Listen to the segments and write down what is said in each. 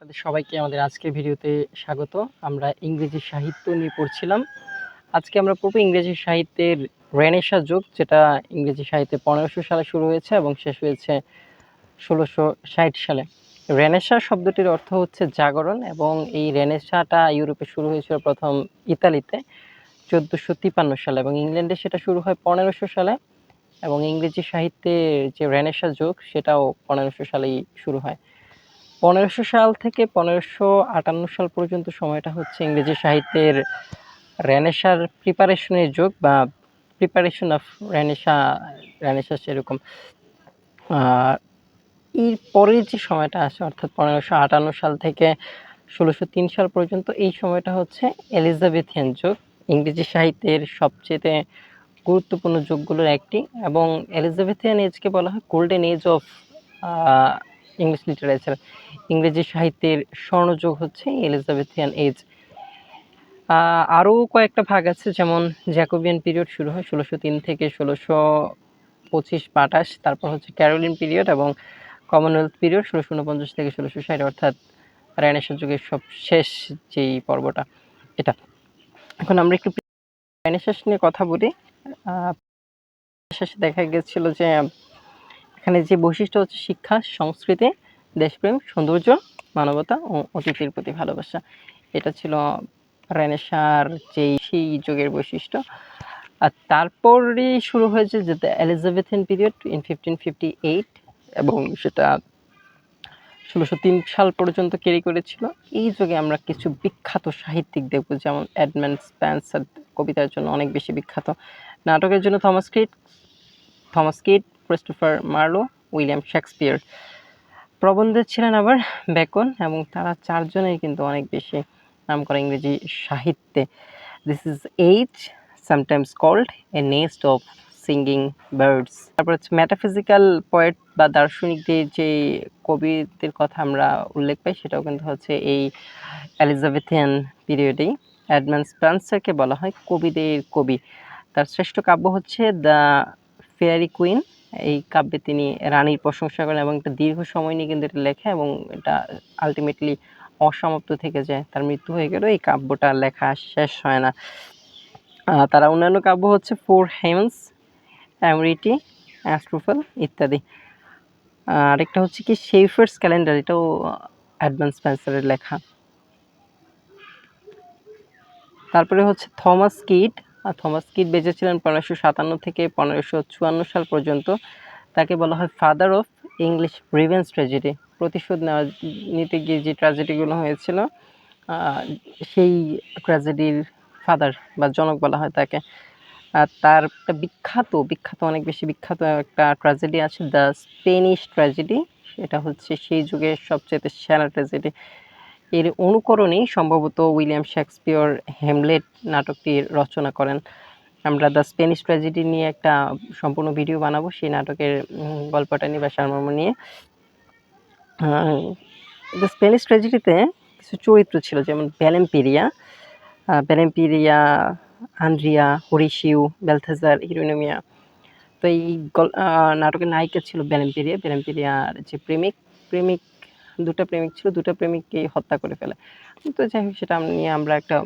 আপনাদের সবাইকে আমাদের আজকের ভিডিওতে স্বাগত। আমরা ইংরেজি সাহিত্য নিয়ে পড়ছিলাম। আজকে আমরা পড়ব ইংরেজি সাহিত্যের রেনেসা যুগ, যেটা ইংরেজি সাহিত্যে পনেরোশো সালে শুরু হয়েছে এবং শেষ হয়েছে ষোলোশো ষাট সালে। রেনেসা শব্দটির অর্থ হচ্ছে জাগরণ এবং এই রেনেসাটা ইউরোপে শুরু হয়েছিল প্রথম ইতালিতে চোদ্দোশো তিপান্ন সালে এবং ইংল্যান্ডে সেটা শুরু হয় পনেরোশো সালে এবং ইংরেজি সাহিত্যের যে রেনেসা যুগ, সেটাও পনেরোশো সালেই শুরু হয়। পনেরোশো সাল থেকে পনেরোশো আটান্ন সাল পর্যন্ত সময়টা হচ্ছে ইংরেজি সাহিত্যের রেনেসার প্রিপারেশনের যুগ বা প্রিপারেশন অফ রেনেসা রেনেসা সেরকম এর পরের যে সময়টা আছে, অর্থাৎ পনেরোশো আটান্ন সাল থেকে ষোলোশো তিন সাল পর্যন্ত, এই সময়টা হচ্ছে এলিজাবেথিয়ান যুগ। ইংরেজি সাহিত্যের সবচেয়ে গুরুত্বপূর্ণ যুগগুলোর একটি এবং এলিজাবেথিয়ান এজকে বলা হয় golden age of English literature ইংরেজি সাহিত্যের স্বর্ণযুগ হচ্ছে এলিজাবেথিয়ান এজ আরও কয়েকটা ভাগ আছে, যেমন জ্যাকোবিয়ান পিরিয়ড শুরু হয় ষোলোশো তিন থেকে ষোলোশো পঁচিশ বা আঠাশ, তারপর হচ্ছে ক্যারোলিন পিরিয়ড এবং কমনওয়েলথ পিরিয়ড ষোলোশো উনপঞ্চাশ থেকে ষোলোশো ষাট, অর্থাৎ রেনেসার যুগের সব শেষ যেই পর্বটা, এটা। এখন আমরা একটু রেনেসাস নিয়ে কথা বলি। শেষে দেখা গেছিল যে এখানে যে বৈশিষ্ট্য হচ্ছে শিক্ষা, সংস্কৃতি, দেশপ্রেম, সৌন্দর্য, মানবতা ও অতিথির প্রতি ভালোবাসা। এটা ছিল রেনেসার যেই সেই যুগের বৈশিষ্ট্য। আর তারপরেই শুরু হয়েছে যে the Elizabethan period in fifteen fifty eight এবং সেটা ষোলোশো তিন সাল পর্যন্ত ক্যারি করেছিল। এই যুগে আমরা কিছু বিখ্যাত সাহিত্যিক দেখব, যেমন এডমন্ড স্প্যান্সার কবিতার জন্য অনেক বেশি বিখ্যাত। নাটকের জন্য Thomas Kyd Thomas Kyd Christopher Marlowe William Shakespeare প্রবন্ধে ছিলেন আবার বেকন এবং তারা চারজনেই কিন্তু অনেক বেশি নাম করা ইংরেজি সাহিত্যে। This is age sometimes called a nest of singing birds তারপর হচ্ছে ম্যাটাফিজিক্যাল পয়েট বা দার্শনিকদের যে কবিদের কথা আমরা উল্লেখ পাই, সেটাও কিন্তু হচ্ছে এই এলিজাবেথিয়ান পিরিয়ডেই অ্যাডমান্স স্পেন্সারকে বলা হয় কবিদের কবি। তার শ্রেষ্ঠ কাব্য হচ্ছে দ্য ফেয়ারি কুইন এই কাব্যে তিনি রানীর প্রশংসা করেন এবং একটা দীর্ঘ সময় নিয়ে কিন্তু এটা লেখা এবং এটা আলটিমেটলি অসমাপ্ত থেকে যায়। তার মৃত্যু হয়ে গেলেও এই কাব্যটা লেখা শেষ হয় না। তারা অন্যান্য কাব্য হচ্ছে ফোর হেমস অ্যামরিটি, অ্যাস্ট্রোফেল ইত্যাদি। আরেকটা হচ্ছে কি শেফার্স ক্যালেন্ডার, এটাও অ্যাডভান্স স্পেন্সারের লেখা। তারপরে হচ্ছে থমাস কিট থমাস কিট বেঁচেছিলেন পনেরোশো সাতান্ন থেকে পনেরোশো চুয়ান্ন সাল পর্যন্ত। তাকে বলা হয় father of English revenge tragedy প্রতিশোধ নেওয়া নিতে গিয়ে যে ট্র্যাজেডিগুলো হয়েছিল সেই ট্র্যাজেডির ফাদার বা জনক বলা হয় তাকে। আর তার একটা বিখ্যাত বিখ্যাত, অনেক বেশি বিখ্যাত একটা ট্র্যাজেডি আছে দ্য স্পেনিশ ট্র্যাজেডি সেটা হচ্ছে সেই যুগের সবচেয়ে সেরা ট্র্যাজেডি এর অনুকরণেই সম্ভবত উইলিয়াম শেক্সপিয়র হেমলেট নাটকটি রচনা করেন। আমরা দ্য স্পেনিশ ট্র্যাজেডি নিয়ে একটা সম্পূর্ণ ভিডিও বানাবো, সেই নাটকের গল্পটা নিয়ে বা সারমর্ম নিয়ে। দ্য স্পেনিশ ট্র্যাজেডিতে কিছু চরিত্র ছিল, যেমন ব্যালেম্পিরিয়া ব্যালেম্পিরিয়া আন্দ্রিয়া, হরিশিউ বেলথেজার হিরোনোমিয়া তো এই নাটকের নায়িকা ছিল ব্যালেম্পিরিয়া ব্যালেম্পিরিয়ার যে প্রেমিক প্রেমিক দুটো প্রেমিক ছিল, দুটো প্রেমিককেই হত্যা করে ফেলে। তো যাই হোক, সেটা নিয়ে আমরা একটা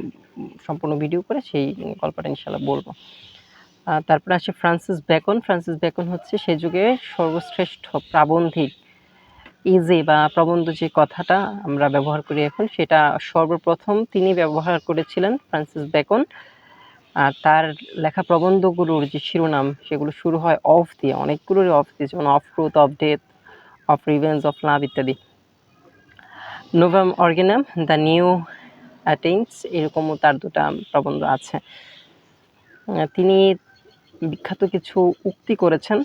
সম্পূর্ণ ভিডিও করে সেই গল্পটা ইনশাল্লাহ বলব। তারপরে আসে ফ্রান্সিস বেকন ফ্রান্সিস বেকন হচ্ছে সে যুগে সর্বশ্রেষ্ঠ প্রাবন্ধিক। ইজি বা প্রবন্ধ যে কথাটা আমরা ব্যবহার করি এখন, সেটা সর্বপ্রথম তিনি ব্যবহার করেছিলেন ফ্রান্সিস বেকন আর তার লেখা প্রবন্ধগুলোর যে শিরোনাম, সেগুলো শুরু হয় অফ দিয়ে, অনেকগুলোরই অফ দিয়ে, যেমন of truth, of death, of revenge, of love ইত্যাদি। Novum Organum the new Atlantis এরকমও তার দুটা প্রবন্ধ আছে। তিনি বিখ্যাত কিছু উক্তি করেছেন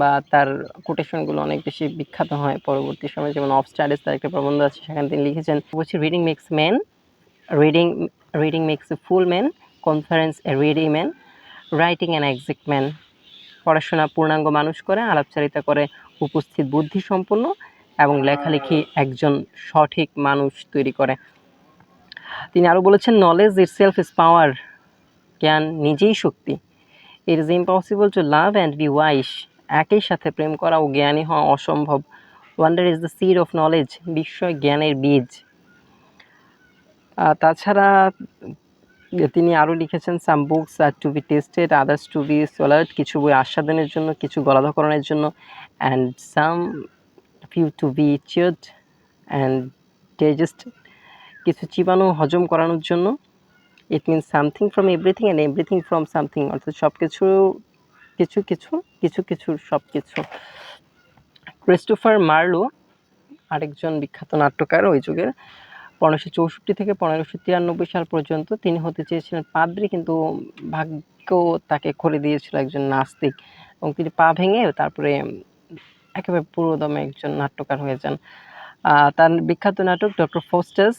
বা তার কোটেশনগুলো অনেক বেশি বিখ্যাত হয় পরবর্তী সময়ে। যেমন অফ স্টাডিজ তার একটা প্রবন্ধ আছে, সেখানে তিনি লিখেছেন বলছি reading makes man reading reading makes a full man conference a ready man writing an exact man পড়াশোনা পূর্ণাঙ্গ মানুষ করে, আলাপচারিতা করে, উপস্থিত বুদ্ধি সম্পন্ন এবং লেখালেখি একজন সঠিক মানুষ তৈরি করে। তিনি আরও বলেছেন knowledge itself is power জ্ঞান নিজেই শক্তি। It is impossible to love and be wise একই সাথে প্রেম করা ও জ্ঞানী হওয়া অসম্ভব। Wonder is the seed of knowledge বিস্ময় জ্ঞানের বীজ। তাছাড়া তিনি আরও লিখেছেন some books are to be tasted others to be swallowed কিছু বই আস্বাদনের জন্য, কিছু গলাধকরণের জন্য। And some few to be chewed and digest কিছু চিবানো হজম করানোর জন্য it means something from everything and everything from something অর্থাৎ সব কিছু কিছু কিছু কিছু কিছু সব কিছু ক্রিস্টোফার মার্লো আরেকজন বিখ্যাত নাট্যকার ওই যুগের, পনেরোশো চৌষট্টি থেকে পনেরোশো তিরানব্বই সাল পর্যন্ত তিনি হতে চেয়েছিলেন পাদ্রী, কিন্তু ভাগ্য তাকে করে দিয়েছিল একজন নাস্তিক। এবং তিনি পা ভেঙে তারপরে একেবারে পুরোদমে একজন নাট্যকার হয়ে যান। তার বিখ্যাত নাটক doctor Faustus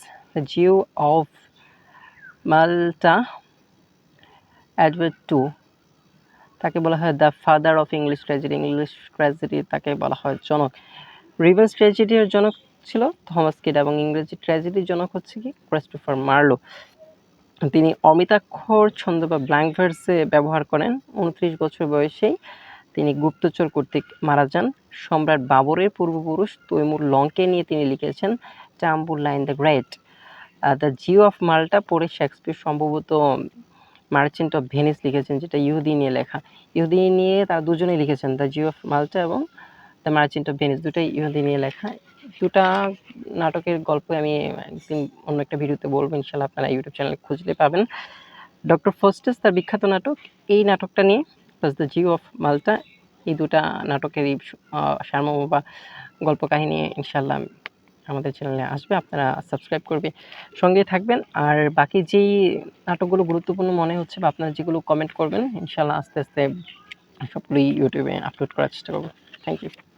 Jew of Malta, Edward two. তাকে বলা হয় the father of English tragedy. English tragedy তাকে বলা হয় জনক। রিভেন্স ট্র্যাজেডির জনক ছিল থমাস কিড এবং ইংরেজি ট্র্যাজেডির জনক হচ্ছে কি? Christopher Marlowe. তিনি অমিতাক্ষর ছন্দ বা ব্ল্যাঙ্ক ভার্সে ব্যবহার করেন। উনত্রিশ বছর বয়সেই তিনি গুপ্তচর কর্তৃক মারা যান। সম্রাট বাবরের পূর্বপুরুষ তৈমুর লঙ্কে নিয়ে তিনি লিখেছেন Tamburlaine the great the Jew of Malta পড়ে শেক্সপিয়ার সম্ভবত মার্চেন্ট অফ ভেনিস লিখেছেন, যেটা ইহুদি নিয়ে লেখা। ইহুদি নিয়ে তারা দুজনেই লিখেছেন, দ্য জিও অফ মাল্টা এবং দ্য মার্চেন্ট অফ ভেনিস দুটাই ইহুদি নিয়ে লেখা। দুটা নাটকের গল্প আমি একদিন অন্য একটা ভিডিওতে বলব ইনশাল্লাহ আপনারা ইউটিউব চ্যানেলে খুঁজলে পাবেন। ডক্টর ফোস্টাস, তার বিখ্যাত নাটক, এই নাটকটা নিয়ে, plus the Jew of Malta এই দুটা নাটকেরই সারমর্ম বা গল্প কাহিনী ইনশাল্লাহ আমাদের চ্যানেলে আসবে, আপনারা সাবস্ক্রাইব করবে, সঙ্গে থাকবেন। আর বাকি যেই নাটকগুলো গুরুত্বপূর্ণ মনে হচ্ছে বা আপনারা যেগুলো কমেন্ট করবেন ইনশাল্লাহ আস্তে আস্তে সবগুলোই ইউটিউবে আপলোড করার চেষ্টা করব। Thank you